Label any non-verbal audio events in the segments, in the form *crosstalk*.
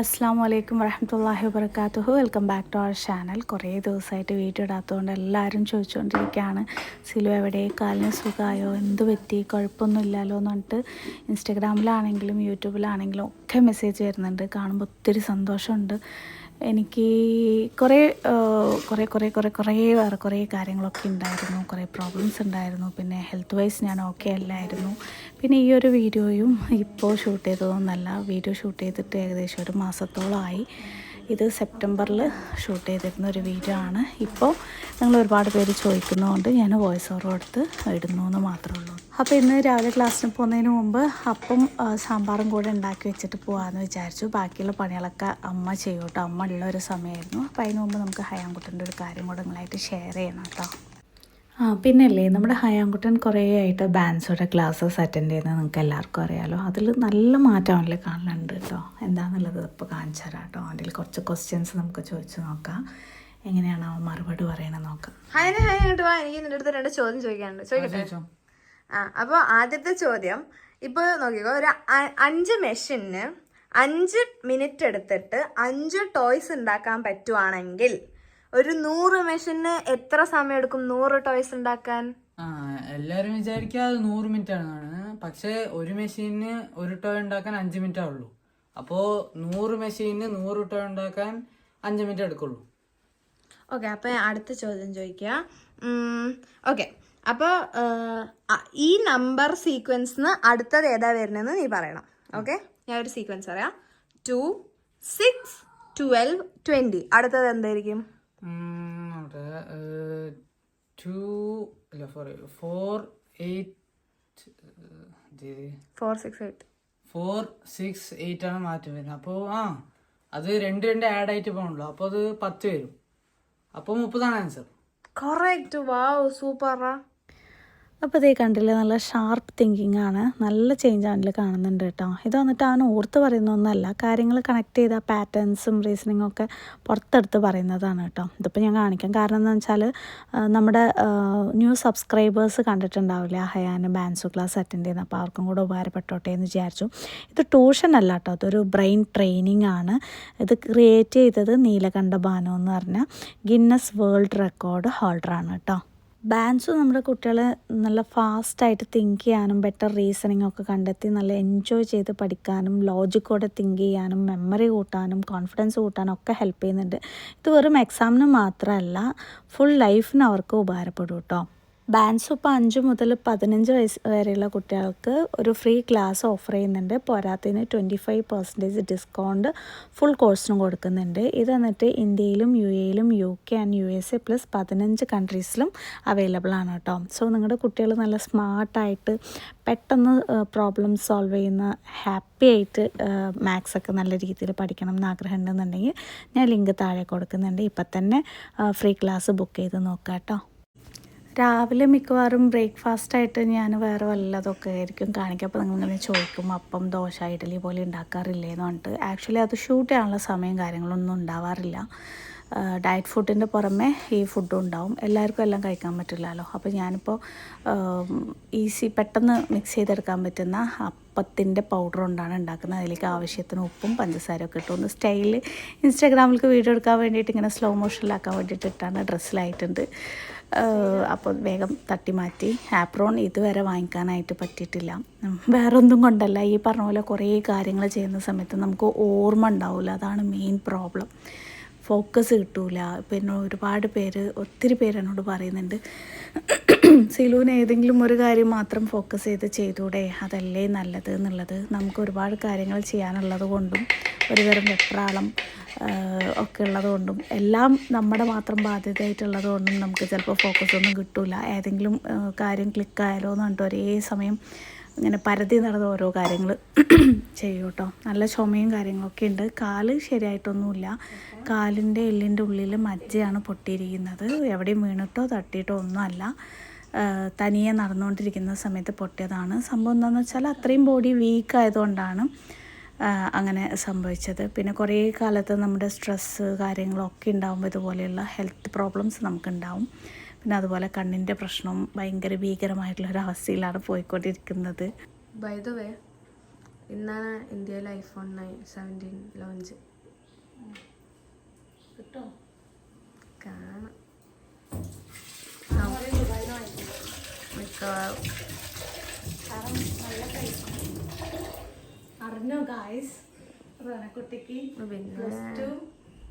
അസ്സാം വലൈക്കും വരഹമത്തല്ലാഹി വബർക്കാത്തുഹു welcome back to our channel കുറേ ദിവസമായിട്ട് വീഡിയോ ഇടാത്തതുകൊണ്ട് എല്ലാവരും ചോദിച്ചുകൊണ്ടിരിക്കുകയാണ് സിലു എവിടെ കാലിന് സുഖമായോ എന്ത് പറ്റി? കുഴപ്പമൊന്നും ഇല്ലല്ലോ എന്ന് പറഞ്ഞിട്ട് ഇൻസ്റ്റഗ്രാമിലാണെങ്കിലും യൂട്യൂബിലാണെങ്കിലും ഒക്കെ മെസ്സേജ് വരുന്നുണ്ട്. കാണുമ്പോൾ ഒത്തിരി സന്തോഷമുണ്ട്. എനിക്ക് കുറേ കുറേ കുറേ കുറേ കുറേ വേറെ കുറേ കാര്യങ്ങളൊക്കെ ഉണ്ടായിരുന്നു. കുറേ പ്രോബ്ലംസ് ഉണ്ടായിരുന്നു. പിന്നെ ഹെൽത്ത് വൈസ് ഞാൻ ഓക്കെ അല്ലായിരുന്നു. പിന്നെ ഈ ഒരു വീഡിയോയും ഇപ്പോൾ ഷൂട്ട് ചെയ്തതൊന്നല്ല. വീഡിയോ ഷൂട്ട് ചെയ്തിട്ട് ഏകദേശം ഒരു മാസത്തോളമായി ഇത് സെപ്റ്റംബറിൽ ഷൂട്ട് ചെയ്തിരുന്ന ഒരു വീഡിയോ ആണ്. ഇപ്പോൾ നിങ്ങൾ ഒരുപാട് പേര് ചോദിക്കുന്നതുകൊണ്ട് ഞാൻ വോയിസ് ഓവർ കൊടുത്ത് ഇടുന്നു എന്ന് മാത്രമേ ഉള്ളൂ. അപ്പോൾ ഇന്ന് രാവിലെ ക്ലാസ്സിന് പോകുന്നതിന് മുമ്പ് അപ്പം സാമ്പാറും കൂടെ ഉണ്ടാക്കി വെച്ചിട്ട് പോകാമെന്ന് വിചാരിച്ചു. ബാക്കിയുള്ള പണികളൊക്കെ അമ്മ ചെയ്യും കേട്ടോ. അമ്മ ഉള്ള ഒരു സമയമായിരുന്നു. അപ്പോൾ അതിന് മുമ്പ് നമുക്ക് ഹയാൻകുട്ടന്റെ ഒരു കാര്യം കൂടെ നിങ്ങളായിട്ട് ഷെയർ ചെയ്യണം കേട്ടോ. ആ പിന്നല്ലേ നമ്മുടെ ഹയാൻകുട്ടൻ കുറേ ആയിട്ട് ബാൻസോടെ ക്ലാസ്സസ് അറ്റൻഡ് ചെയ്യുന്നത് നിങ്ങൾക്ക് എല്ലാവർക്കും അറിയാമല്ലോ അതിൽ നല്ല മാറ്റം അവനിൽ കാണലുണ്ട് കേട്ടോ. എന്താണെന്നുള്ളത് ഇപ്പോൾ കാണിച്ചു തരാം കേട്ടോ. അതിൽ കുറച്ച് ക്വസ്റ്റ്യൻസ് നമുക്ക് ചോദിച്ചു നോക്കാം. എങ്ങനെയാണ് അവൻ മറുപടി പറയണത് നോക്കാം. ഹായ് ഹായ് വാ. എനിക്ക് നിന്റെ അടുത്ത് രണ്ട് ചോദ്യം ചോദിക്കാനുണ്ട്. ചോദിക്കട്ടെ? ആ അപ്പോൾ ആദ്യത്തെ ചോദ്യം. ഇപ്പോൾ നോക്കിക്കോ ഒരു അഞ്ച് മെഷീന് അഞ്ച് മിനിറ്റ് എടുത്തിട്ട് അഞ്ച് ടോയ്സ് ഉണ്ടാക്കാൻ പറ്റുവാണെങ്കിൽ ഒരു നൂറ് മെഷീന് എത്ര സമയം എടുക്കും നൂറ് ടോയ്സ് ഉണ്ടാക്കാൻ? എല്ലാരും വിചാരിക്കുക അത് നൂറ് മിനിറ്റ് ആണ് പക്ഷെ ഒരു മെഷീനിന് ഒരു ടോയ് ഉണ്ടാക്കാൻ അഞ്ച് മിനിറ്റ് ആവുള്ളൂ അപ്പോ നൂറ് മെഷീനിന് നൂറ് ടോയ് ഉണ്ടാക്കാൻ അഞ്ച് മിനിറ്റ് എടുക്കുള്ളൂ. ഓക്കെ അപ്പൊ അടുത്ത ചോദ്യം ചോദിക്കുക. ഓക്കെ. അപ്പോൾ ഈ നമ്പർ സീക്വൻസിന് അടുത്തത് ഏതാ വരുന്നതെന്ന് നീ പറയണം. ഓക്കെ ഞാൻ ഒരു സീക്വൻസ് പറയാം. ടു സിക്സ് ട്വൽവ് ട്വന്റി അടുത്തത് എന്തായിരിക്കും? ഫോർ സിക്സ് എയ്റ്റ് ആണ് മാറ്റം വരുന്നത്. അപ്പോൾ ആ അത് രണ്ട് രണ്ട് ആഡ് ആയിട്ട് പോകണല്ലോ അപ്പോൾ അത് പത്ത് വരും. അപ്പോൾ മുപ്പതാണ് ആൻസർ കറക്റ്റ് വാവ് സൂപ്പറാ അപ്പോൾ ഇതേ കണ്ടില്ലേ നല്ല ഷാർപ്പ് തിങ്കിങ് ആണ്. നല്ല ചേഞ്ച് അവനിൽ കാണുന്നുണ്ട് കേട്ടോ. ഇത് വന്നിട്ട് അവൻ ഓർത്ത് പറയുന്നൊന്നല്ല കാര്യങ്ങൾ കണക്ട് ചെയ്ത പാറ്റേൺസും റീസണിങ്ങും ഒക്കെ പുറത്തെടുത്ത് പറയുന്നതാണ് കേട്ടോ. ഇതിപ്പോൾ ഞാൻ കാണിക്കാം. കാരണം എന്താണെന്ന് വെച്ചാൽ നമ്മുടെ ന്യൂ സബ്സ്ക്രൈബേഴ്സ് കണ്ടിട്ടുണ്ടാവില്ല ഹയാന് ബാൻസു ക്ലാസ് അറ്റൻഡ് ചെയ്യുന്ന അപ്പോൾ അവർക്കും കൂടെ ഉപകാരപ്പെട്ടോട്ടെ എന്ന് വിചാരിച്ചു. ഇത് ട്യൂഷൻ അല്ല കേട്ടോ അതൊരു ബ്രെയിൻ ട്രെയിനിങ് ആണ്. ഇത് ക്രിയേറ്റ് ചെയ്തത് നീലകണ്ഠ ബാനു എന്ന് പറഞ്ഞ ഗിന്നസ് വേൾഡ് റെക്കോർഡ് ഹോൾഡറാണ് കേട്ടോ. ബാൻസ് നമ്മുടെ കുട്ടികളെ നല്ല ഫാസ്റ്റായിട്ട് തിങ്ക് ചെയ്യാനും ബെറ്റർ റീസണിങ് ഒക്കെ കണ്ടെത്തി നല്ല എൻജോയ് ചെയ്ത് പഠിക്കാനും ലോജിക്കോടെ തിങ്ക് ചെയ്യാനും മെമ്മറി കൂട്ടാനും കോൺഫിഡൻസ് കൂട്ടാനും ഒക്കെ ഹെൽപ്പ് ചെയ്യുന്നുണ്ട്. ഇത് വെറും എക്സാമിന് മാത്രമല്ല ഫുൾ ലൈഫിന് അവർക്ക് ഉപകാരപ്പെടും കേട്ടോ ബാൻസ് ഇപ്പോൾ അഞ്ച് മുതൽ പതിനഞ്ച് വയസ്സ് വരെയുള്ള കുട്ടികൾക്ക് ഒരു ഫ്രീ ക്ലാസ് ഓഫർ ചെയ്യുന്നുണ്ട്. പോരാത്തതിന് twenty five percentage discount full കോഴ്സിനും കൊടുക്കുന്നുണ്ട്. ഇത് എന്നിട്ട് ഇന്ത്യയിലും U എയിലും U K and U S A plus പതിനഞ്ച് കൺട്രീസിലും അവൈലബിൾ ആണ് കേട്ടോ. സോ നിങ്ങളുടെ കുട്ടികൾ നല്ല സ്മാർട്ടായിട്ട് പെട്ടെന്ന് പ്രോബ്ലം സോൾവ് ചെയ്യുന്ന ഹാപ്പി ആയിട്ട് മാത്സ് ഒക്കെ നല്ല രീതിയിൽ പഠിക്കണം എന്ന് ആഗ്രഹം ഉണ്ടെന്നുണ്ടെങ്കിൽ ഞാൻ ലിങ്ക് താഴെ കൊടുക്കുന്നുണ്ട്. ഇപ്പം തന്നെ ഫ്രീ ക്ലാസ് ബുക്ക് ചെയ്ത് നോക്കാം കേട്ടോ രാവിലെ മിക്കവാറും ബ്രേക്ക്ഫാസ്റ്റ് ആയിട്ട് ഞാൻ വേറെ വല്ലതൊക്കെ ആയിരിക്കും കാണിക്കുക. അപ്പോൾ നിങ്ങളിങ്ങനെ ചോദിക്കും അപ്പം ദോശ ഇഡലി പോലെ ഉണ്ടാക്കാറില്ലേ എന്ന് പറഞ്ഞിട്ട്. ആക്ച്വലി അത് ഷൂട്ട് ചെയ്യാനുള്ള സമയം കാര്യങ്ങളൊന്നും ഉണ്ടാവാറില്ല. ഡയറ്റ് ഫുഡിന്റെ പുറമെ ഈ ഫുഡും ഉണ്ടാവും. എല്ലാവർക്കും എല്ലാം കഴിക്കാൻ പറ്റില്ലല്ലോ. അപ്പോൾ ഞാനിപ്പോൾ ഈസി പെട്ടെന്ന് മിക്സ് ചെയ്തെടുക്കാൻ പറ്റുന്ന അപ്പത്തിന്റെ പൗഡർ കൊണ്ടാണ് ഉണ്ടാക്കുന്നത്. അതിലേക്ക് ആവശ്യത്തിന് ഉപ്പും പഞ്ചസാരയൊക്കെ ഇട്ടു ഒന്ന് സ്റ്റൈൽ ഇൻസ്റ്റാഗ്രാമിലേക്ക് വീഡിയോ എടുക്കാൻ വേണ്ടിയിട്ട് ഇങ്ങനെ സ്ലോ മോഷനിലാക്കാൻ വേണ്ടിയിട്ട് ഇട്ടാണ് ഡ്രസ്സിലായിട്ടുണ്ട് അപ്പോൾ വേഗം തട്ടി മാറ്റി. ആപ്രോൺ ഇതുവരെ വാങ്ങിക്കാനായിട്ട് പറ്റിയിട്ടില്ല. വേറെ വേറൊന്നും കൊണ്ടല്ല. ഈ പറഞ്ഞ പോലെ കുറേ കാര്യങ്ങൾ ചെയ്യുന്ന സമയത്ത് നമുക്ക് ഓർമ്മ ഉണ്ടാവില്ല അതാണ് മെയിൻ പ്രോബ്ലം ഫോക്കസ് കിട്ടൂല. പിന്നെ ഒരുപാട് പേര് ഒത്തിരി പേര് എന്നോട് പറയുന്നുണ്ട്. സിലൂന് ഏതെങ്കിലും ഒരു കാര്യം മാത്രം ഫോക്കസ് ചെയ്ത് ചെയ്തൂടെ? അതല്ലേ നല്ലത് എന്നുള്ളത്. നമുക്ക് ഒരുപാട് കാര്യങ്ങൾ ചെയ്യാനുള്ളത് കൊണ്ടും ഒരുതരം വെപ്രാളം ഒക്കെ ഉള്ളതുകൊണ്ടും എല്ലാം നമ്മുടെ മാത്രം ബാധ്യതയായിട്ടുള്ളത് കൊണ്ടും നമുക്ക് ചിലപ്പോൾ ഫോക്കസ് ഒന്നും കിട്ടൂല. ഏതെങ്കിലും കാര്യം ക്ലിക്കായാലോ എന്ന് പറഞ്ഞിട്ട് ഒരേ സമയം ഇങ്ങനെ പരതി നടന്ന ഓരോ കാര്യങ്ങൾ ചെയ്യും കേട്ടോ. നല്ല ചുമയും കാര്യങ്ങളൊക്കെ ഉണ്ട്. കാൽ ശരിയായിട്ടൊന്നുമില്ല. കാലിന്റെ എല്ലിന്റെ ഉള്ളിൽ മജ്ജയാണ് പൊട്ടിയിരിക്കുന്നത്. എവിടെയും വീണിട്ടോ തട്ടിയിട്ടോ ഒന്നുമല്ല. തനിയെ നടന്നുകൊണ്ടിരിക്കുന്ന സമയത്ത് പൊട്ടിയതാണ്. സംഭവം എന്താണെന്ന് വെച്ചാൽ അത്രയും ബോഡി വീക്ക് ആയതുകൊണ്ടാണ് അങ്ങനെ സംഭവിച്ചത്. പിന്നെ കുറേ കാലത്ത് നമ്മുടെ സ്ട്രെസ്സ് കാര്യങ്ങളൊക്കെ ഉണ്ടാകുമ്പോൾ ഇതുപോലെയുള്ള ഹെൽത്ത് പ്രോബ്ലംസ് നമുക്കുണ്ടാവും. പിന്നെ അതുപോലെ കണ്ണിന്റെ പ്രശ്നവും ഭയങ്കര ഭീകരമായിട്ടുള്ളൊരു അവസ്ഥയിലാണ് പോയിക്കൊണ്ടിരിക്കുന്നത്. ബൈ ദ വേ ഇന്നാണ് ഇന്ത്യയിൽ ഐഫോൺ നയൻ സെവന്റീൻ ലോഞ്ച് കിട്ടോ? കാണാം. അറിഞ്ഞോ ഗായ്സ് പിന്നെ പ്ലസ് ടു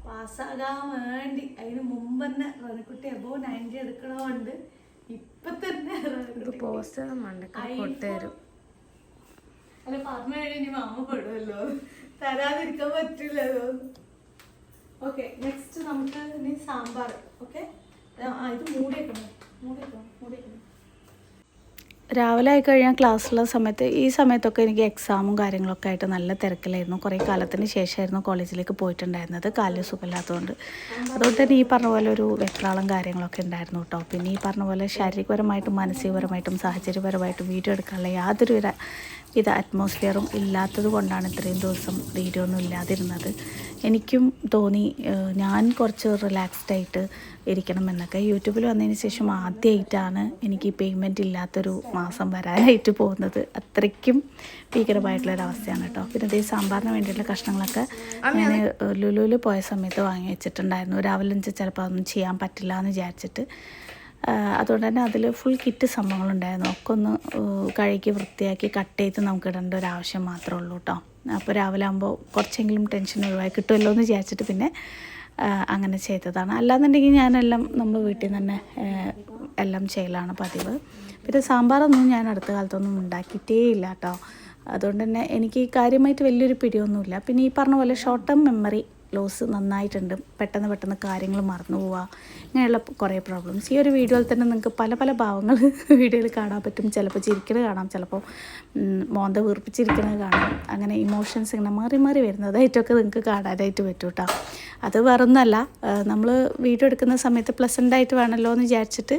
പാസ്സാകാൻ വേണ്ടി. അതിന് മുമ്പ് തന്നെ റനക്കുട്ടി എബോ നയന്റി എടുക്കണമുണ്ട് ഇപ്പൊ തന്നെ പോസ്റ്റർ കൊട്ടുതരും അല്ല പറഞ്ഞു കഴിഞ്ഞാൽ മാമ പെടുമല്ലോ തരാതിരിക്കാൻ പറ്റില്ലല്ലോ. ഓക്കെ നെക്സ്റ്റ് നമുക്ക് ഇനി സാമ്പാർ. ഓക്കെ ഇത് മൂടിയേക്കണം? മൂടിയേക്കണം? മൂടിയേക്കണം? രാവിലെ ആയി കഴിഞ്ഞാൽ ക്ലാസ്സുള്ള സമയത്ത് ഈ സമയത്തൊക്കെ എനിക്ക് എക്സാമും കാര്യങ്ങളൊക്കെ ആയിട്ട് നല്ല തിരക്കിലായിരുന്നു. കുറേ കാലത്തിന് ശേഷമായിരുന്നു കോളേജിലേക്ക് പോയിട്ടുണ്ടായിരുന്നത്. കാലിൽ സുഖമില്ലാത്തതുകൊണ്ട്. അതുകൊണ്ട് തന്നെ ഈ പറഞ്ഞ പോലെ ഒരു വെപ്രാളം കാര്യങ്ങളൊക്കെ ഉണ്ടായിരുന്നു കേട്ടോ. പിന്നെ ഈ പറഞ്ഞ പോലെ ശാരീരികപരമായിട്ടും മാനസികപരമായിട്ടും സാഹചര്യപരമായിട്ടും വീഡിയോ എടുക്കാനുള്ള യാതൊരു ഇത് അറ്റ്മോസ്ഫിയറും ഇല്ലാത്തത് കൊണ്ടാണ് ഇത്രയും ദിവസം വീഡിയോ ഒന്നും ഇല്ലാതിരുന്നത്. എനിക്കും തോന്നി ഞാൻ കുറച്ച് റിലാക്സ്ഡ് ആയിട്ട് ഇരിക്കണം എന്നൊക്കെ. യൂട്യൂബിൽ വന്നതിന് ശേഷം ആദ്യമായിട്ടാണ് എനിക്ക് പേയ്മെന്റ് ഇല്ലാത്തൊരു മാസം വരാനായിട്ട് പോകുന്നത്. അത്രയ്ക്കും ഭീകരമായിട്ടുള്ളൊരവസ്ഥയാണ് കേട്ടോ. പിന്നെ അതേ സാമ്പാറിന് വേണ്ടിയിട്ടുള്ള കഷ്ണങ്ങളൊക്കെ ഞാൻ ലുലുവിൽ പോയ സമയത്ത് വാങ്ങി വെച്ചിട്ടുണ്ടായിരുന്നു രാവിലെ ചിലപ്പോൾ അതൊന്നും ചെയ്യാൻ പറ്റില്ല എന്ന് വിചാരിച്ചിട്ട്. അതുകൊണ്ട് തന്നെ അതിൽ ഫുൾ കിറ്റ് സംഭവങ്ങളുണ്ടായിരുന്നു. ഒക്കെ ഒന്ന് കഴുകി വൃത്തിയാക്കി കട്ട് ചെയ്ത് നമുക്ക് ഇടേണ്ട ഒരു ആവശ്യം മാത്രമേ ഉള്ളൂ കേട്ടോ അപ്പോൾ രാവിലെ ആകുമ്പോൾ കുറച്ചെങ്കിലും ടെൻഷൻ ഒഴിവായി കിട്ടുമല്ലോ എന്ന് വിചാരിച്ചിട്ട് പിന്നെ അങ്ങനെ ചെയ്തതാണ്. അല്ലാന്നുണ്ടെങ്കിൽ ഞാനെല്ലാം നമ്മൾ വീട്ടിൽ നിന്ന് തന്നെ എല്ലാം ചെയ്യലാണ് പതിവ്. പിന്നെ സാമ്പാറൊന്നും ഞാൻ അടുത്ത കാലത്തൊന്നും ഉണ്ടാക്കിയിട്ടേ ഇല്ല കേട്ടോ അതുകൊണ്ട് തന്നെ എനിക്ക് കാര്യമായിട്ട് വലിയൊരു പിടിയൊന്നുമില്ല. പിന്നെ ഈ പറഞ്ഞ പോലെ ഷോർട്ട് ടേം മെമ്മറി ലോസ് നന്നായിട്ടുണ്ട്. പെട്ടെന്ന് പെട്ടെന്ന് കാര്യങ്ങൾ മറന്നു പോവുക ഇങ്ങനെയുള്ള കുറേ പ്രോബ്ലംസ് ഈ ഒരു വീഡിയോയിൽ തന്നെ നിങ്ങൾക്ക് പല പല ഭാവങ്ങൾ *laughs* വീഡിയോയിൽ കാണാൻ പറ്റും. ചിലപ്പോൾ ചിരിക്കണത് കാണാം. ചിലപ്പോൾ മോന്ത വീർപ്പിച്ചിരിക്കണത് കാണാം. അങ്ങനെ ഇമോഷൻസ് ഇങ്ങനെ മാറി മാറി വരുന്നതായിട്ടൊക്കെ നിങ്ങൾക്ക് കാണാനായിട്ട് പറ്റും കേട്ടോ അത് വേറൊന്നുമല്ല നമ്മൾ വീഡിയോ എടുക്കുന്ന സമയത്ത് പ്ലസന്റ് ആയിട്ട് വേണമല്ലോ എന്ന് വിചാരിച്ചിട്ട്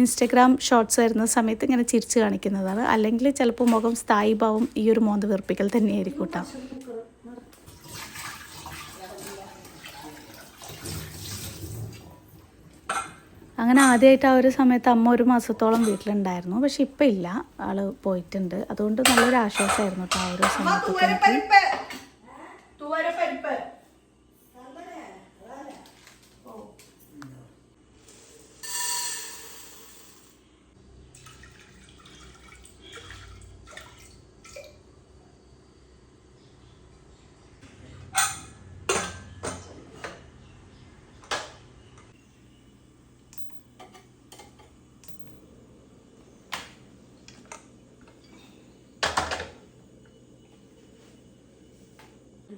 ഇൻസ്റ്റഗ്രാം ഷോർട്സ് വരുന്ന സമയത്ത് ഇങ്ങനെ ചിരിച്ച് കാണിക്കുന്നതാണ്. അല്ലെങ്കിൽ ചിലപ്പോൾ മുഖം സ്ഥായി ഭാവം ഈ ഒരു മോന്ത വീർപ്പിക്കൽ തന്നെയായിരിക്കും കേട്ടോ അങ്ങനെ ആദ്യമായിട്ട് ആ ഒരു സമയത്ത് അമ്മ ഒരു മാസത്തോളം വീട്ടിലുണ്ടായിരുന്നു. പക്ഷെ ഇപ്പം ഇല്ല. ആൾ പോയിട്ടുണ്ട്. അതുകൊണ്ട് നല്ലൊരു ആശ്വാസമായിരുന്നു കേട്ടോ ആ ഒരു സമയത്തൊക്കെ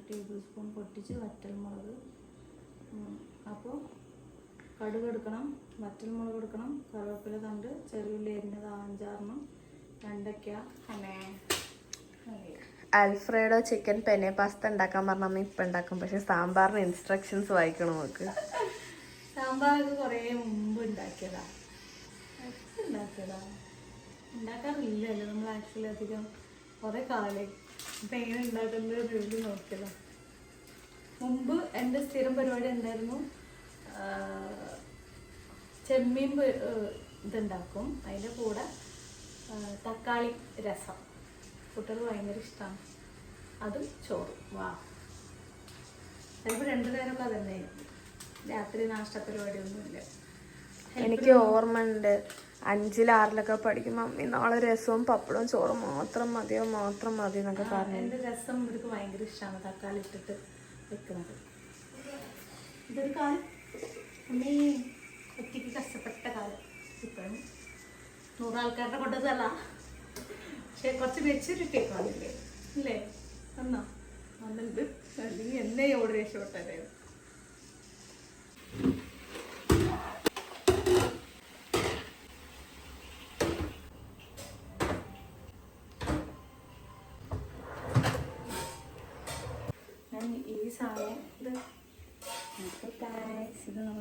ടേബിൾ സ്പൂൺ പൊട്ടിച്ച് വറ്റൽമുളക്. അപ്പോൾ കടുക് എടുക്കണം വറ്റൽമുളക് എടുക്കണം കറിവേപ്പില തണ്ട് ചെറിയുള്ളി അരിഞ്ഞത് അഞ്ചാറണം വെണ്ടയ്ക്ക. Alfredo alfredo chicken penne pasta ഉണ്ടാക്കാൻ പറഞ്ഞ അമ്മ ഇപ്പം ഉണ്ടാക്കും പക്ഷെ സാമ്പാറിന് ഇൻസ്ട്രക്ഷൻസ് വായിക്കണം നമുക്ക്. സാമ്പാറൊക്കെ കുറേ മുമ്പ് ഉണ്ടാക്കിയതാ. ഉണ്ടാക്കിയതാ. ഉണ്ടാക്കാറില്ലല്ലോ നമ്മൾ ആക്ച്വലി അധികം കുറേ കാലം ഇപ്പം എങ്ങനെ ഉണ്ടാക്കുന്നത് റിവ്യൂ നോക്കിയതാ. മുമ്പ് എന്റെ സ്ഥിരം പരിപാടി എന്തായിരുന്നു? ആ, ചെമ്മീൻ ഇതുണ്ടാക്കും. അതിന്റെ കൂടെ തക്കാളി രസം. കുട്ടികൾക്ക് ഭയങ്കര ഇഷ്ടമാണ് അതും ചോറും. വാ. ചിലപ്പോൾ രണ്ടു നേരമൊക്കെ അതന്നെ. രാത്രി നാഷ്ട പരിപാടിയൊന്നുമില്ല. എനിക്ക് ഓർമ്മ ഉണ്ട് അഞ്ചിലാറിലൊക്കെ പഠിക്കും. മമ്മി നാളെ രസവും പപ്പടവും ചോറും മാത്രം മതിയോ? മാത്രം മതി എന്നൊക്കെ പറഞ്ഞു. എന്റെ രസം ഇവർക്ക് ഭയങ്കര ഇഷ്ടമാണ് തക്കാളി ഇട്ടിട്ട് വെക്കുന്നത്. ഇതൊരു കാലം. അമ്മേ ഒറ്റയ്ക്ക് കഷ്ടപ്പെട്ട കാലം. ഇപ്പോഴും നൂറാൾക്കാരുടെ കൊണ്ടതല്ല. പക്ഷെ കുറച്ച് മെച്ചൂരിറ്റി ഒക്കെ വന്നില്ലേ? ഇല്ലേ വന്നോ? വന്നിട്ട് അല്ലെങ്കിൽ എന്നെ ഓടി രക്ഷപ്പെട്ടേ ഞാൻ ഈ സാധനം ഇത് നമുക്ക്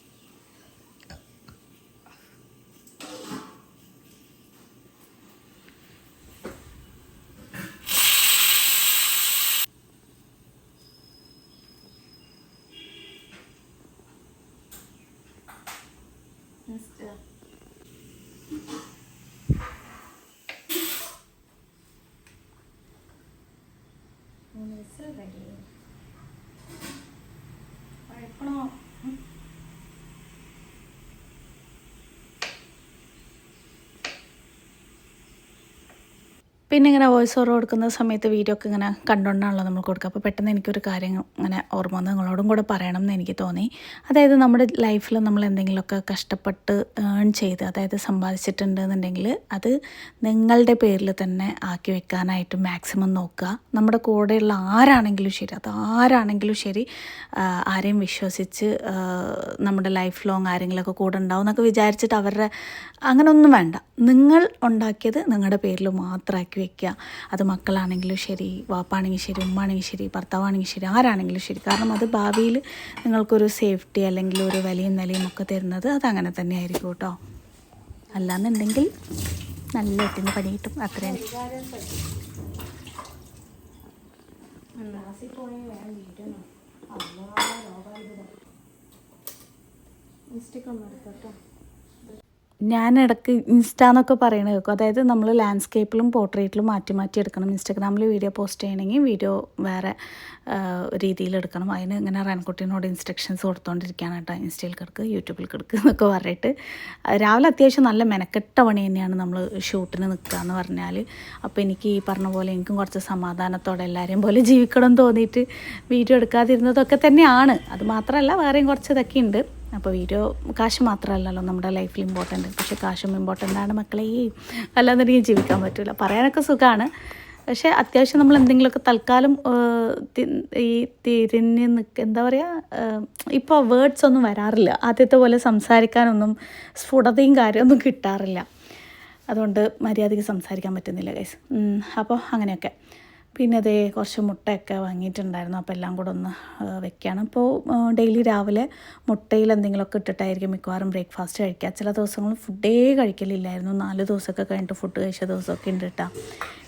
പിന്നെ ഇങ്ങനെ വോയിസ് ഓവർ കൊടുക്കുന്ന സമയത്ത് വീഡിയോ ഒക്കെ ഇങ്ങനെ കണ്ടുകൊണ്ടാണല്ലോ നമ്മൾ കൊടുക്കുക. അപ്പോൾ പെട്ടെന്ന് എനിക്കൊരു കാര്യം ഇങ്ങനെ ഓർമ്മ വന്ന് നിങ്ങളോടും കൂടെ പറയണം എന്ന് എനിക്ക് തോന്നി. അതായത് നമ്മുടെ ലൈഫിൽ നമ്മൾ എന്തെങ്കിലുമൊക്കെ കഷ്ടപ്പെട്ട് ഏൺ ചെയ്ത് അതായത് സമ്പാദിച്ചിട്ടുണ്ട് എന്നുണ്ടെങ്കിൽ അത് നിങ്ങളുടെ പേരിൽ തന്നെ ആക്കി വെക്കാനായിട്ട് മാക്സിമം നോക്കുക. നമ്മുടെ കൂടെയുള്ള ആരാണെങ്കിലും ശരി അത് ആരാണെങ്കിലും ശരി ആരെയും വിശ്വസിച്ച് നമ്മുടെ ലൈഫ് ലോങ് ആരെങ്കിലുമൊക്കെ കൂടെ ഉണ്ടാവും എന്നൊക്കെ വിചാരിച്ചിട്ട് അവരുടെ അങ്ങനെ ഒന്നും വേണ്ട. നിങ്ങൾ ഉണ്ടാക്കിയത് നിങ്ങളുടെ പേരിൽ മാത്രമാക്കി വെക്കുക. അത് മക്കളാണെങ്കിലും ശരി വാപ്പാണെങ്കിലും ശരി ഉമ്മാണെങ്കിലും ശരി ഭർത്താവാണെങ്കിൽ ശരി ആരാണെങ്കിലും ശരി. കാരണം അത് ഭാവിയിൽ നിങ്ങൾക്കൊരു സേഫ്റ്റി അല്ലെങ്കിൽ ഒരു വിലയും നിലയും ഒക്കെ തരുന്നത് അത് അങ്ങനെ തന്നെ ആയിരിക്കും കേട്ടോ. അല്ലാന്നുണ്ടെങ്കിൽ നല്ല എട്ടിന് പണി കിട്ടും. അത്രയും ഞാൻ ഇടയ്ക്ക് ഇൻസ്റ്റ എന്നൊക്കെ പറയണത് കേൾക്കും. അതായത് നമ്മൾ ലാൻഡ്സ്കേപ്പിലും പോർട്രേറ്റിലും മാറ്റി മാറ്റി എടുക്കണം. ഇൻസ്റ്റാഗ്രാമിൽ വീഡിയോ പോസ്റ്റ് ചെയ്യണമെങ്കിൽ വീഡിയോ വേറെ രീതിയിൽ എടുക്കണം. അതിന് ഇങ്ങനെ റൺകുട്ടീനോട് ഇൻസ്ട്രക്ഷൻസ് കൊടുത്തോണ്ടിരിക്കുകയാണ് കേട്ടോ. ഇൻസ്റ്റയിൽ കിടക്ക് യൂട്യൂബിൽ കിടക്ക് എന്നൊക്കെ പറഞ്ഞിട്ട്. രാവിലെ അത്യാവശ്യം നല്ല മെനക്കെട്ട പണി തന്നെയാണ് നമ്മൾ ഷൂട്ടിന് നിൽക്കുക എന്ന് പറഞ്ഞാൽ. അപ്പോൾ എനിക്ക് ഈ പറഞ്ഞ പോലെ എനിക്കും കുറച്ച് സമാധാനത്തോടെ എല്ലാവരെയും പോലെ ജീവിക്കണം തോന്നിയിട്ട് വീഡിയോ എടുക്കാതിരുന്നതൊക്കെ തന്നെയാണ്. അത് മാത്രമല്ല വേറെയും കുറച്ച് ഇതൊക്കെ ഉണ്ട്. അപ്പോൾ വീഡിയോ കാശ് മാത്രമല്ലല്ലോ നമ്മുടെ ലൈഫിൽ ഇമ്പോർട്ടന്റ് പക്ഷേ കാശും ഇമ്പോർട്ടന്റ് ആണ് മക്കളെ. ഈ ജീവിക്കാൻ പറ്റില്ല പറയാനൊക്കെ സുഖമാണ് പക്ഷേ അത്യാവശ്യം നമ്മൾ എന്തെങ്കിലുമൊക്കെ തൽക്കാലം ഈ തിരിഞ്ഞ് നിൽക്ക എന്താ പറയുക ഇപ്പോൾ വേർഡ്സ് ഒന്നും വരാറില്ല. ആദ്യത്തെ പോലെ സംസാരിക്കാനൊന്നും സ്ഫുടതയും കാര്യമൊന്നും കിട്ടാറില്ല. അതുകൊണ്ട് മര്യാദയ്ക്ക് സംസാരിക്കാൻ പറ്റുന്നില്ല ഗൈസ് അപ്പോൾ അങ്ങനെയൊക്കെ. പിന്നെ അതേ കുറച്ച് മുട്ടയൊക്കെ വാങ്ങിയിട്ടുണ്ടായിരുന്നു. അപ്പോൾ എല്ലാം കൂടെ ഒന്ന് വെക്കുകയാണ് അപ്പോൾ ഡെയിലി രാവിലെ മുട്ടയിൽ എന്തെങ്കിലുമൊക്കെ ഇട്ടിട്ടായിരിക്കും മിക്കവാറും ബ്രേക്ക്ഫാസ്റ്റ് കഴിക്കുക. ചില ദിവസങ്ങൾ ഫുഡേ കഴിക്കലില്ലായിരുന്നു. നാല് ദിവസമൊക്കെ കഴിഞ്ഞിട്ട് ഫുഡ് കഴിച്ച ദിവസമൊക്കെ ഉണ്ട് കേട്ടോ.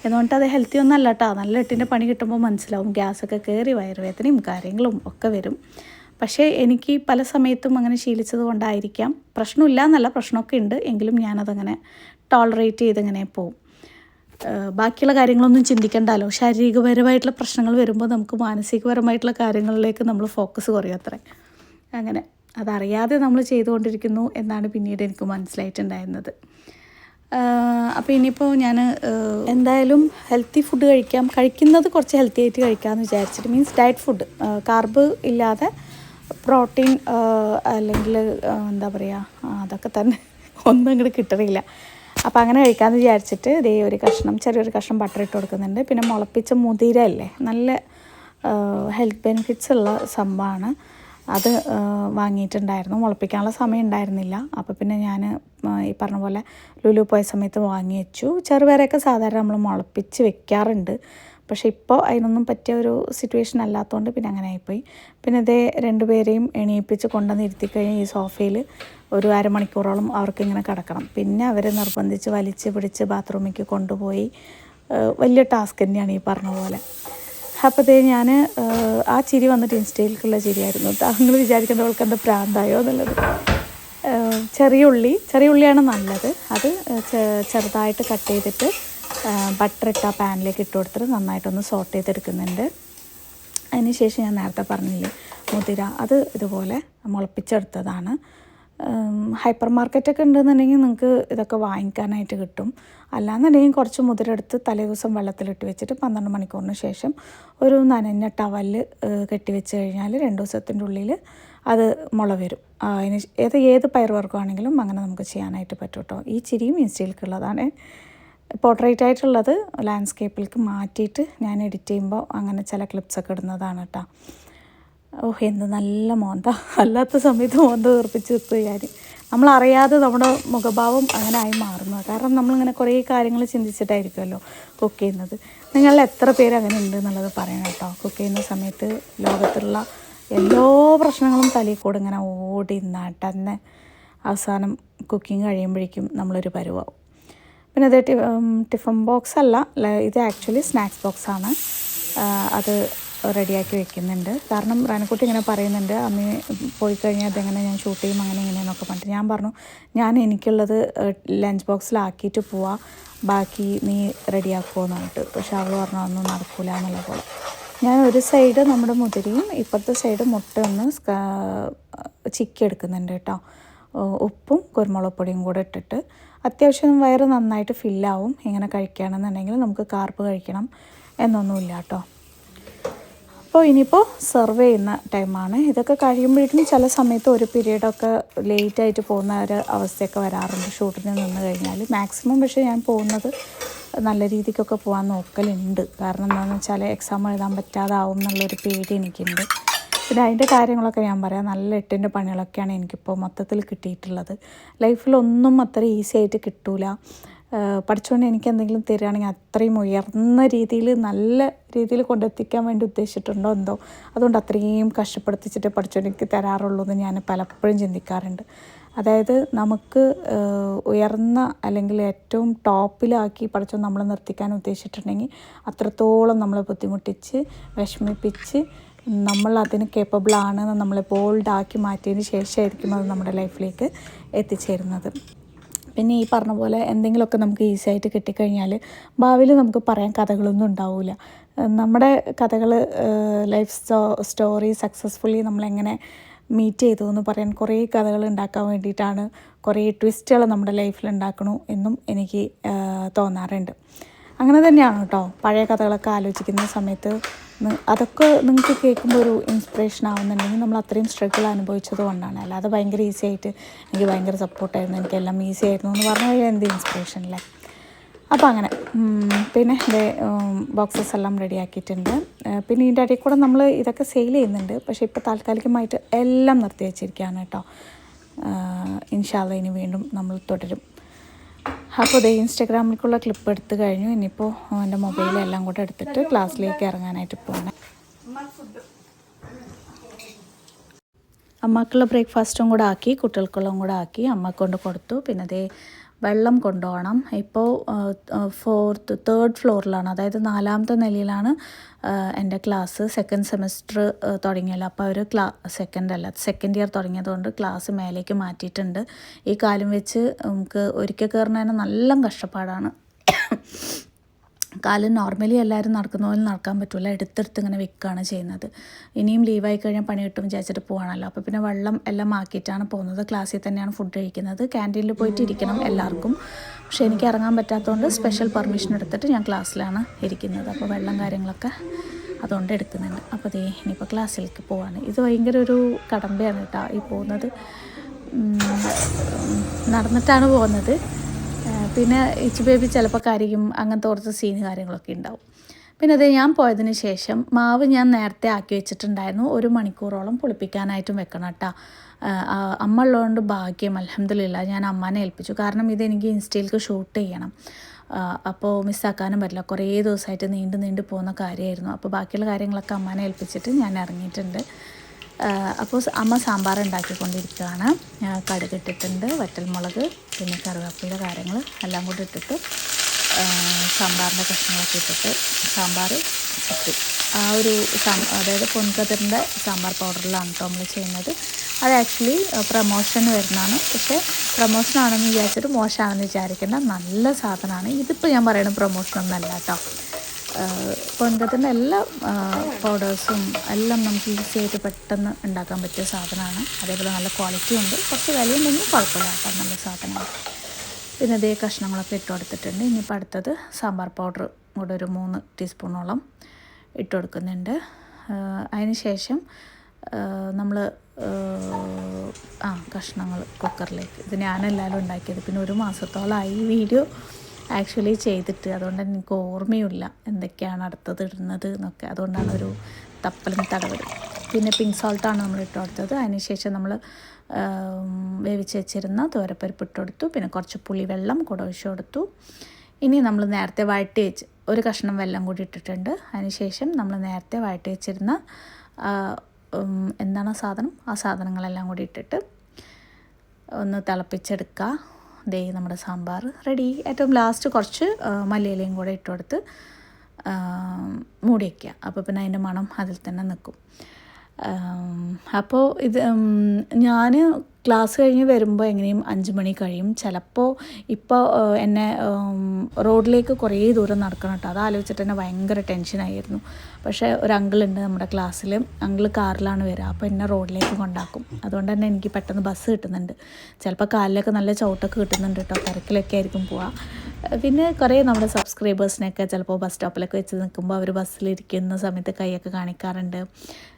എന്നുകൊണ്ട് അത് ഹെൽത്തി ഒന്നും അല്ല കേട്ടോ. നല്ല എട്ടിന്റെ പണി കിട്ടുമ്പോൾ മനസ്സിലാവും. ഗ്യാസൊക്കെ കയറി വയറുവേദനയും കാര്യങ്ങളും ഒക്കെ വരും. പക്ഷേ എനിക്ക് പല സമയത്തും അങ്ങനെ ശീലിച്ചത് കൊണ്ടായിരിക്കാം. പ്രശ്നമില്ല എന്നല്ല പ്രശ്നമൊക്കെ ഉണ്ട്. എങ്കിലും ഞാനതങ്ങനെ ടോളറേറ്റ് ചെയ്തിങ്ങനെ പോവും ബാക്കിയുള്ള കാര്യങ്ങളൊന്നും ചിന്തിക്കണ്ടല്ലോ. ശാരീരികപരമായിട്ടുള്ള പ്രശ്നങ്ങൾ വരുമ്പോൾ നമുക്ക് മാനസികപരമായിട്ടുള്ള കാര്യങ്ങളിലേക്ക് നമ്മൾ ഫോക്കസ് കുറയും അത്ര. അങ്ങനെ. അതറിയാതെ നമ്മൾ ചെയ്തുകൊണ്ടിരിക്കുന്നു എന്നാണ് പിന്നീട് എനിക്ക് മനസ്സിലായിട്ടുണ്ടായിരുന്നത്. അപ്പോൾ ഇനിയിപ്പോൾ ഞാൻ എന്തായാലും ഹെൽത്തി ഫുഡ് കഴിക്കാം. കഴിക്കുന്നത് കുറച്ച് ഹെൽത്തി ആയിട്ട് കഴിക്കാമെന്ന് വിചാരിച്ചിട്ട് മീൻസ് ഡയറ്റ് ഫുഡ് കാർബ് ഇല്ലാതെ പ്രോട്ടീൻ അല്ലെങ്കിൽ എന്താ പറയുക അതൊക്കെ തന്നെ ഒന്നും ഇങ്ങോട്ട് കിട്ടണില്ല. അപ്പോൾ അങ്ങനെ കഴിക്കാമെന്ന് വിചാരിച്ചിട്ട് ഇതേ ഒരു കഷ്ണം ചെറിയൊരു കഷ്ണം ബട്ടർ ഇട്ട് കൊടുക്കുന്നുണ്ട്. പിന്നെ മുളപ്പിച്ച മുതിര അല്ലേ നല്ല ഹെൽത്ത് ബെനിഫിറ്റ്സ് ഉള്ള സംഭവമാണ് അത് വാങ്ങിയിട്ടുണ്ടായിരുന്നു. മുളപ്പിക്കാനുള്ള സമയം ഉണ്ടായിരുന്നില്ല. അപ്പോൾ പിന്നെ ഞാൻ ഈ പറഞ്ഞ പോലെ ലുലു പോയ സമയത്ത് വാങ്ങി വെച്ചു. ചെറുപേരൊക്കെ സാധാരണ നമ്മൾ മുളപ്പിച്ച് വെക്കാറുണ്ട്. പക്ഷേ ഇപ്പോൾ അതിനൊന്നും പറ്റിയ ഒരു സിറ്റുവേഷൻ അല്ലാത്തതുകൊണ്ട് പിന്നെ അങ്ങനെ ആയിപ്പോയി. പിന്നെ ഇതേ രണ്ടുപേരെയും എണീപ്പിച്ച് കൊണ്ടുവന്ന് ഇരുത്തി കഴിഞ്ഞ് ഈ സോഫയിൽ ഒരു അരമണിക്കൂറോളം അവർക്ക് ഇങ്ങനെ കിടക്കണം. പിന്നെ അവരെ നിർബന്ധിച്ച് വലിച്ച് പിടിച്ച് ബാത്റൂമിലേക്ക് കൊണ്ടുപോയി വലിയ ടാസ്ക് തന്നെയാണ് ഈ പറഞ്ഞ പോലെ. അപ്പോൾ ഞാൻ ആ ചിരി വന്നിട്ട് ഇൻസ്റ്റയിലേക്കുള്ള ചിരിയായിരുന്നു കേട്ടോ. നിങ്ങൾ വിചാരിക്കേണ്ട അവൾക്ക് എന്താ പ്രാന്തായോ എന്നുള്ളത്. ചെറിയ ഉള്ളി ചെറിയ ഉള്ളിയാണ് നല്ലത്. അത് ചെറുതായിട്ട് കട്ട് ചെയ്തിട്ട് ബട്ടർ ഇട്ട് ആ പാനിലേക്ക് ഇട്ട് കൊടുത്തിട്ട് നന്നായിട്ടൊന്ന് സോട്ട് ചെയ്തെടുക്കുന്നുണ്ട്. അതിന് ശേഷം ഞാൻ നേരത്തെ പറഞ്ഞില്ലേ മുതിര അത് ഇതുപോലെ മുളപ്പിച്ചെടുത്തതാണ്. ഹൈപ്പർ മാർക്കറ്റൊക്കെ ഉണ്ടെന്നുണ്ടെങ്കിൽ നിങ്ങൾക്ക് ഇതൊക്കെ വാങ്ങിക്കാനായിട്ട് കിട്ടും. അല്ലാന്നുണ്ടെങ്കിൽ കുറച്ച് മുതിരെടുത്ത് തലേദിവസം തലേ ദിവസം വെള്ളത്തിലിട്ട് വെച്ചിട്ട് പന്ത്രണ്ട് മണിക്കൂറിന് ശേഷം ഒരു നനഞ്ഞ ടവൽ കെട്ടിവെച്ച് കഴിഞ്ഞാൽ രണ്ട് ദിവസത്തിന്റെ ഉള്ളിൽ അത് മുള വരും. അതിന് ഏത് ഏത് പയറുവർഗമാണെങ്കിലും അങ്ങനെ നമുക്ക് ചെയ്യാനായിട്ട് പറ്റും കേട്ടോ. ഈ ചിരിയും ഇൻസ്റ്റയിലേക്കുള്ളതാണ് പോർട്രേറ്റ് ആയിട്ടുള്ളത് ലാൻഡ്സ്കേപ്പിലേക്ക് മാറ്റിയിട്ട് ഞാൻ എഡിറ്റ് ചെയ്യുമ്പോൾ അങ്ങനെ ചില ക്ലിപ്സൊക്കെ ഇടുന്നതാണ് കേട്ടോ. ഓഹ് എന്ത് നല്ല മോന്ത. അല്ലാത്ത സമയത്ത് മോന്ത തീർപ്പിച്ച് വെക്കുക ഞാൻ നമ്മളറിയാതെ നമ്മുടെ മുഖഭാവം അങ്ങനെ ആയി മാറുന്നു. കാരണം നമ്മളിങ്ങനെ കുറേ കാര്യങ്ങൾ ചിന്തിച്ചിട്ടായിരിക്കുമല്ലോ കുക്ക് ചെയ്യുന്നത് നിങ്ങൾ എത്ര പേര് അങ്ങനെ ഉണ്ട് എന്നുള്ളത് പറയണം കേട്ടോ. കുക്ക് ചെയ്യുന്ന സമയത്ത് ലോകത്തുള്ള എല്ലാ പ്രശ്നങ്ങളും തലയിൽ കൂടെ ഇങ്ങനെ ഓടി നടന്ന് അവസാനം കുക്കിംഗ് കഴിയുമ്പോഴേക്കും നമ്മളൊരു പരുവാവും. പിന്നെ അത് ടിഫിൻ ബോക്സ് അല്ല ഇത് ആക്ച്വലി സ്നാക്സ് ബോക്സാണ്. അത് റെഡിയാക്കി വെക്കുന്നുണ്ട്. കാരണം റാനക്കുട്ടി ഇങ്ങനെ പറയുന്നുണ്ട് അമ്മ പോയി കഴിഞ്ഞാൽ അതെങ്ങനെ ഞാൻ ഷൂട്ട് ചെയ്യും? അങ്ങനെ ഇങ്ങനെയെന്നൊക്കെ പറഞ്ഞിട്ട്. ഞാൻ പറഞ്ഞു ഞാൻ എനിക്കുള്ളത് ലഞ്ച് ബോക്സിലാക്കിയിട്ട് പോവാം. ബാക്കി നീ റെഡിയാക്കുമോ എന്ന് പറഞ്ഞിട്ട്. പക്ഷെ അവൾ പറഞ്ഞു അതൊന്നും നടക്കില്ല എന്നുള്ള പോലെ. ഞാൻ ഒരു സൈഡ് നമ്മുടെ മുതിരയും ഇപ്പുറത്തെ സൈഡ് മുട്ട ഒന്ന് ചിക്കി എടുക്കുന്നുണ്ട് കേട്ടോ. ഉപ്പും കുരുമുളക് പൊടിയും കൂടെ ഇട്ടിട്ട്. അത്യാവശ്യം വയറ് നന്നായിട്ട് ഫില്ലാവും ഇങ്ങനെ കഴിക്കുകയാണെന്നുണ്ടെങ്കിൽ നമുക്ക് കാർപ്പ് കഴിക്കണം എന്നൊന്നുമില്ല കേട്ടോ. അപ്പോൾ ഇനിയിപ്പോൾ സെർവ് ചെയ്യുന്ന ടൈമാണ് ഇതൊക്കെ കഴിയുമ്പോഴേക്കും ചില സമയത്ത് ഒരു പീരീഡൊക്കെ ലേറ്റായിട്ട് പോകുന്ന ഒരു അവസ്ഥയൊക്കെ വരാറുണ്ട്. ഷൂട്ടിന് നിന്ന് കഴിഞ്ഞാൽ മാക്സിമം പക്ഷേ ഞാൻ പോകുന്നത് നല്ല രീതിക്കൊക്കെ പോകാൻ നോക്കലുണ്ട്. കാരണം എന്താണെന്ന് വെച്ചാൽ എക്സാം എഴുതാൻ പറ്റാതാവും എന്നുള്ളൊരു പേടി എനിക്കുണ്ട്. പിന്നെ അതിന്റെ കാര്യങ്ങളൊക്കെ ഞാൻ പറയാം. നല്ല എട്ടിന്റെ പണികളൊക്കെയാണ് എനിക്കിപ്പോൾ മൊത്തത്തിൽ കിട്ടിയിട്ടുള്ളത്. ലൈഫിലൊന്നും അത്ര ഈസി ആയിട്ട് കിട്ടൂല. പഠിച്ചുകൊണ്ട് എനിക്ക് എന്തെങ്കിലും തരികയാണെങ്കിൽ അത്രയും ഉയർന്ന രീതിയിൽ നല്ല രീതിയിൽ കൊണ്ടെത്തിക്കാൻ വേണ്ടി ഉദ്ദേശിച്ചിട്ടുണ്ടോ എന്തോ. അതുകൊണ്ട് അത്രയും കഷ്ടപ്പെടുത്തിച്ചിട്ട് പഠിച്ചുകൊണ്ട് എനിക്ക് തരാറുള്ളൂ എന്ന് ഞാൻ പലപ്പോഴും ചിന്തിക്കാറുണ്ട്. അതായത് നമുക്ക് ഉയർന്ന അല്ലെങ്കിൽ ഏറ്റവും ടോപ്പിലാക്കി പഠിച്ചു നമ്മൾ നിർത്തിക്കാൻ ഉദ്ദേശിച്ചിട്ടുണ്ടെങ്കിൽ അത്രത്തോളം നമ്മളെ ബുദ്ധിമുട്ടിച്ച് വിഷമിപ്പിച്ച് നമ്മൾ അതിന് കേപ്പബിൾ ആണെന്ന് നമ്മളെ ബോൾഡാക്കി മാറ്റിയതിന് ശേഷമായിരിക്കും അത് നമ്മുടെ ലൈഫിലേക്ക് എത്തിച്ചേരുന്നത്. പിന്നെ ഈ പറഞ്ഞ പോലെ എന്തെങ്കിലുമൊക്കെ നമുക്ക് ഈസി ആയിട്ട് കിട്ടിക്കഴിഞ്ഞാൽ ഭാവിയിൽ നമുക്ക് പറയാൻ കഥകളൊന്നും ഉണ്ടാവില്ല നമ്മുടെ കഥകൾ ലൈഫ് സ്റ്റോ സ്റ്റോറി സക്സസ്ഫുള്ളി നമ്മളെങ്ങനെ മീറ്റ് ചെയ്തു എന്ന് പറയാൻ കുറേ കഥകൾ ഉണ്ടാക്കാൻ വേണ്ടിയിട്ടാണ് കുറേ ട്വിസ്റ്റുകൾ നമ്മുടെ ലൈഫിൽ ഉണ്ടാക്കണു എന്നും എനിക്ക് തോന്നാറുണ്ട്. അങ്ങനെ തന്നെയാണ് കേട്ടോ പഴയ കഥകളൊക്കെ ആലോചിക്കുന്ന സമയത്ത് അതൊക്കെ നിങ്ങൾക്ക് കേൾക്കുമ്പോൾ ഒരു ഇൻസ്പിറേഷൻ ആവുന്നുണ്ടെങ്കിൽ നമ്മൾ അത്രയും സ്ട്രഗിൾ അനുഭവിച്ചത് കൊണ്ടാണ്. അല്ലാതെ ഭയങ്കര ഈസി ആയിട്ട് എനിക്ക് ഭയങ്കര സപ്പോർട്ടായിരുന്നു എനിക്കെല്ലാം ഈസി ആയിരുന്നു എന്ന് പറഞ്ഞു കഴിഞ്ഞാൽ എന്ത് ഇൻസ്പിറേഷൻ അല്ലേ? അപ്പോൾ അങ്ങനെ പിന്നെ എന്റെ ബോക്സസ് എല്ലാം റെഡി ആക്കിയിട്ടുണ്ട്. പിന്നെ ഇതിന്റെ ഇടയിൽ കൂടെ നമ്മൾ ഇതൊക്കെ സെയിൽ ചെയ്യുന്നുണ്ട്. പക്ഷേ ഇപ്പോൾ താൽക്കാലികമായിട്ട് എല്ലാം നിർത്തി വെച്ചിരിക്കുകയാണ് കേട്ടോ. ഇൻഷാല്ല ഇനി വീണ്ടും നമ്മൾ തുടരും. അപ്പോൾ ഇത് ഇൻസ്റ്റാഗ്രാമിലേക്കുള്ള ക്ലിപ്പ് എടുത്ത് കഴിഞ്ഞു. ഇനിയിപ്പോൾ എന്റെ മൊബൈലെല്ലാം കൂടെ എടുത്തിട്ട് ക്ലാസ്സിലേക്ക് ഇറങ്ങാനായിട്ട് പോകണം അമ്മക്കുള്ള ബ്രേക്ക്ഫാസ്റ്റും കൂടെ ആക്കി കുട്ടികൾക്കുള്ളതും കൂടെ ആക്കി അമ്മ കൊണ്ട് കൊടുത്തു. പിന്നെ അതേ വെള്ളം കൊണ്ടുപോകണം. ഇപ്പോൾ ഫോർത്ത് തേർഡ് ഫ്ലോറിലാണ് അതായത് നാലാമത്തെ നിലയിലാണ് എന്റെ ക്ലാസ് സെക്കൻഡ് സെമസ്റ്റർ തുടങ്ങിയല്ലോ അപ്പോൾ അവർ ക്ലാ സെക്കൻഡ് അല്ല സെക്കൻഡ് ഇയർ തുടങ്ങിയതുകൊണ്ട് ക്ലാസ് മേലേക്ക് മാറ്റിയിട്ടുണ്ട്. ഈ കാലം വെച്ച് നമുക്ക് ഒരിക്കൽ കയറുന്നതിന് നല്ല കഷ്ടപ്പാടാണ്. കാൽ നോർമലി എല്ലാവരും നടക്കുന്ന പോലെ നടക്കാൻ പറ്റില്ല എടുത്തെടുത്ത് ഇങ്ങനെ വെക്കുകയാണ് ചെയ്യുന്നത്. ഇനിയും ലീവായി കഴിഞ്ഞാൽ പണി കിട്ടും വിചാരിച്ചിട്ട് പോവാണല്ലോ. അപ്പോൾ പിന്നെ വെള്ളം എല്ലാം ആക്കിയിട്ടാണ് പോകുന്നത്. ക്ലാസ്സിൽ തന്നെയാണ് ഫുഡ് കഴിക്കുന്നത്. ക്യാന്റീനിൽ പോയിട്ട് ഇരിക്കണം എല്ലാവർക്കും. പക്ഷേ എനിക്ക് ഇറങ്ങാൻ പറ്റാത്തതുകൊണ്ട് സ്പെഷ്യൽ പെർമിഷൻ എടുത്തിട്ട് ഞാൻ ക്ലാസ്സിലാണ് ഇരിക്കുന്നത്. അപ്പോൾ വെള്ളം കാര്യങ്ങളൊക്കെ അതുകൊണ്ട് എടുക്കുന്നുണ്ട്. അപ്പോൾ അതേ ഇനിയിപ്പോൾ ക്ലാസ്സിലേക്ക് പോവാണ്. ഇത് ഭയങ്കര ഒരു കടമ്പയാണ് കേട്ടോ ഈ പോകുന്നത്. നടന്നിട്ടാണ് പോകുന്നത്. പിന്നെ ഇച്ചു ബേബി ചിലപ്പോൾ കരയും അങ്ങനത്തെ കുറച്ച് സീന് കാര്യങ്ങളൊക്കെ ഉണ്ടാവും. പിന്നെ അത് ഞാൻ പോയതിന് ശേഷം മാവ് ഞാൻ നേരത്തെ ആക്കി വെച്ചിട്ടുണ്ടായിരുന്നു. ഒരു മണിക്കൂറോളം പുളിപ്പിക്കാനായിട്ടും വെക്കണം കേട്ടോ. അമ്മ ഉള്ളതുകൊണ്ട് ഭാഗ്യം അലഹമില്ല ഞാൻ അമ്മനെ ഏൽപ്പിച്ചു. കാരണം ഇതെനിക്ക് ഇൻസ്റ്റയിലേക്ക് ഷൂട്ട് ചെയ്യണം. അപ്പോൾ മിസ്സാക്കാനും പറ്റില്ല. കുറേ ദിവസമായിട്ട് നീണ്ടു നീണ്ടു പോകുന്ന കാര്യമായിരുന്നു. അപ്പോൾ ബാക്കിയുള്ള കാര്യങ്ങളൊക്കെ അമ്മനെ ഏൽപ്പിച്ചിട്ട് ഞാൻ ഇറങ്ങിയിട്ടുണ്ട്. അപ്പോൾ അമ്മ സാമ്പാർ ഉണ്ടാക്കിക്കൊണ്ടിരിക്കുകയാണ് കടുക് ഇട്ടിട്ടുണ്ട് വറ്റൽമുളക് പിന്നെ കറിവേപ്പില കാര്യങ്ങൾ എല്ലാം കൂടി ഇട്ടിട്ട് സാമ്പാറിന്റെ കഷ്ണങ്ങളൊക്കെ ഇട്ടിട്ട് സാമ്പാർ ചുറ്റും ആ ഒരു അതായത് പൊൻകതിറിന്റെ സാമ്പാർ പൗഡറിലാണ് കേട്ടോ നമ്മൾ ചെയ്യുന്നത്. അത് ആക്ച്വലി പ്രമോഷൻ വരുന്നതാണ്. പക്ഷേ പ്രമോഷൻ ആണെന്ന് വിചാരിച്ചിട്ട് മോശമാണെന്ന് വിചാരിക്കേണ്ട നല്ല സാധനമാണ്. ഇതിപ്പോൾ ഞാൻ പറയുന്ന പ്രൊമോഷനൊന്നല്ല കേട്ടോ. പൊൻകത്തിന്റെ എല്ലാ പൗഡേഴ്സും എല്ലാം നമുക്ക് ഈസി ആയിട്ട് പെട്ടെന്ന് ഉണ്ടാക്കാൻ പറ്റിയ സാധനമാണ്. അതേപോലെ നല്ല ക്വാളിറ്റി ഉണ്ട്. കുറച്ച് വിലയുണ്ടെങ്കിലും കുഴപ്പമില്ല കേട്ടോ. നല്ല സാധനമാണ്. പിന്നെ ഇതേ കഷ്ണങ്ങളൊക്കെ ഇട്ട് കൊടുത്തിട്ടുണ്ട്. ഇനിയിപ്പോൾ അടുത്തത് സാമ്പാർ പൗഡർ കൂടെ ഒരു മൂന്ന് ടീസ്പൂണോളം ഇട്ട് കൊടുക്കുന്നുണ്ട്. അതിന് ശേഷം നമ്മൾ ആ കഷ്ണങ്ങൾ കുക്കറിലേക്ക് ഇത് ഞാനെല്ലാവരും ഉണ്ടാക്കിയത്. പിന്നെ ഒരു മാസത്തോളമായി വീഡിയോ ആക്ച്വലി ചെയ്തിട്ട്. അതുകൊണ്ട് എനിക്ക് ഓർമ്മയില്ല എന്തൊക്കെയാണ് അടുത്തത് ഇടുന്നത് എന്നൊക്കെ. അതുകൊണ്ടാണ് ഒരു തപ്പലും തടവലും. പിന്നെ പിങ്ക് സോൾട്ടാണ് നമ്മൾ ഇട്ട് കൊടുത്തത്. അതിനുശേഷം നമ്മൾ വേവിച്ച് വെച്ചിരുന്ന തോരപ്പരിപ്പ് ഇട്ട് കൊടുത്തു. പിന്നെ കുറച്ച് പുളിവെള്ളം കൂടെ ഒഴിച്ചു കൊടുത്തു. ഇനി നമ്മൾ നേരത്തെ വഴട്ടി വെച്ച് ഒരു കഷ്ണം വെള്ളം കൂടി ഇട്ടിട്ടുണ്ട്. അതിനുശേഷം നമ്മൾ നേരത്തെ വഴട്ടി വെച്ചിരുന്ന എന്താണ് സാധനം? ആ സാധനങ്ങളെല്ലാം കൂടി ഇട്ടിട്ട് ഒന്ന് തിളപ്പിച്ചെടുക്കുക. ദേ നമ്മുടെ സാമ്പാർ റെഡി. ഏറ്റവും ലാസ്റ്റ് കുറച്ച് മല്ലിയിലയും കൂടെ ഇട്ട് കൊടുത്ത് മൂടി വയ്ക്കുക അപ്പോൾ പിന്നെ അതിന്റെ മണം അതിൽ തന്നെ നിൽക്കും. അപ്പോൾ ഇത് ഞാൻ ക്ലാസ് കഴിഞ്ഞ് വരുമ്പോൾ എങ്ങനെയും അഞ്ച് മണി കഴിയും. ചിലപ്പോൾ ഇപ്പോൾ എന്നെ റോഡിലേക്ക് കുറേ ദൂരം നടക്കണം കേട്ടോ അത് ആലോചിച്ചിട്ട് തന്നെ ഭയങ്കര ടെൻഷനായിരുന്നു പക്ഷേ ഒരു അങ്കിളുണ്ട് നമ്മുടെ ക്ലാസ്സിൽ അങ്കിൾ കാറിലാണ് വരിക അപ്പോൾ എന്നെ റോഡിലേക്ക് കൊണ്ടാക്കും. അതുകൊണ്ട് തന്നെ എനിക്ക് പെട്ടെന്ന് ബസ് കിട്ടുന്നുണ്ട്. ചിലപ്പോൾ കാലിലൊക്കെ നല്ല ചവിട്ടൊക്കെ കിട്ടുന്നുണ്ട് കേട്ടോ തിരക്കിലൊക്കെ ആയിരിക്കും പോവുക പിന്നെ കുറേ നമ്മുടെ സബ്സ്ക്രൈബേഴ്സിനെയൊക്കെ ചിലപ്പോൾ ബസ് സ്റ്റോപ്പിലൊക്കെ വെച്ച് നിൽക്കുമ്പോൾ അവർ ബസ്സിലിരിക്കുന്ന സമയത്ത് കൈയൊക്കെ കാണിക്കാറുണ്ട്.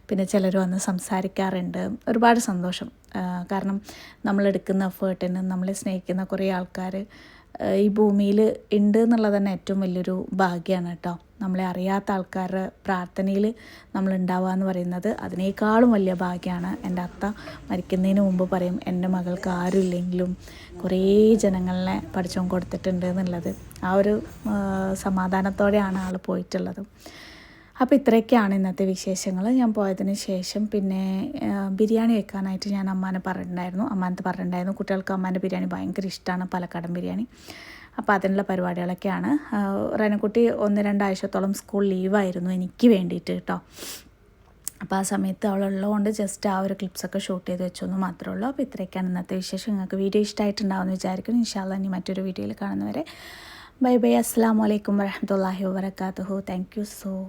പിന്നെ ചിലർ വന്ന് സംസാരിക്കാറുണ്ട്. ഒരുപാട് സന്തോഷം. കാരണം നമ്മളെടുക്കുന്ന എഫേർട്ടിന് നമ്മളെ സ്നേഹിക്കുന്ന കുറേ ആൾക്കാർ ഈ ഭൂമിയിൽ ഉണ്ട് എന്നുള്ളത് തന്നെ ഏറ്റവും വലിയൊരു ഭാഗ്യമാണ് കേട്ടോ. നമ്മളെ അറിയാത്ത ആൾക്കാരുടെ പ്രാർത്ഥനയിൽ നമ്മൾ ഉണ്ടാവുക എന്ന് പറയുന്നത് അതിനേക്കാളും വലിയ ഭാഗ്യമാണ്. എന്റെ അത്ത മരിക്കുന്നതിന് മുമ്പ് പറയും എന്റെ മകൾക്ക് ആരുമില്ലെങ്കിലും കുറേ ജനങ്ങളെ പഠിച്ചുകൊണ്ട് കൊടുത്തിട്ടുണ്ട് എന്നുള്ളത്. ആ ഒരു സമാധാനത്തോടെയാണ് ആൾ പോയിട്ടുള്ളത്. അപ്പോൾ ഇത്രയൊക്കെയാണ് ഇന്നത്തെ വിശേഷങ്ങൾ ഞാൻ പോയതിന് ശേഷം പിന്നെ ബിരിയാണി വെക്കാനായിട്ട് ഞാൻ അമ്മാനെ പറഞ്ഞിട്ടുണ്ടായിരുന്നു. അമ്മാനത്ത് പറഞ്ഞിട്ടുണ്ടായിരുന്നു. കുട്ടികൾക്ക് അമ്മാന്റെ ബിരിയാണി ഭയങ്കര ഇഷ്ടമാണ് പാലക്കാടൻ ബിരിയാണി. അപ്പോൾ അതിനുള്ള പരിപാടികളൊക്കെയാണ്. റനക്കുട്ടി ഒന്ന് രണ്ടാഴ്ചത്തോളം സ്കൂൾ ലീവായിരുന്നു എനിക്ക് വേണ്ടിയിട്ട് കേട്ടോ. അപ്പോൾ ആ സമയത്ത് അവളുള്ളതുകൊണ്ട് ജസ്റ്റ് ആ ഒരു ക്ലിപ്സൊക്കെ ഷൂട്ട് ചെയ്ത് വെച്ചൊന്ന് മാത്രമേ ഉള്ളൂ. അപ്പോൾ ഇത്രയൊക്കെയാണ് ഇന്നത്തെ വിശേഷം. നിങ്ങൾക്ക് വീഡിയോ ഇഷ്ടമായിട്ടുണ്ടാവുമെന്ന് വിചാരിക്കുന്നു. ഇൻഷാല്ല ഇനി മറ്റൊരു വീഡിയോയിൽ കാണുന്നവരെ. Bye bye. അസ്സാം വലൈക്കും വരഹമുല്ലാഹി വാബർക്കാത്തു താങ്ക് യു സോ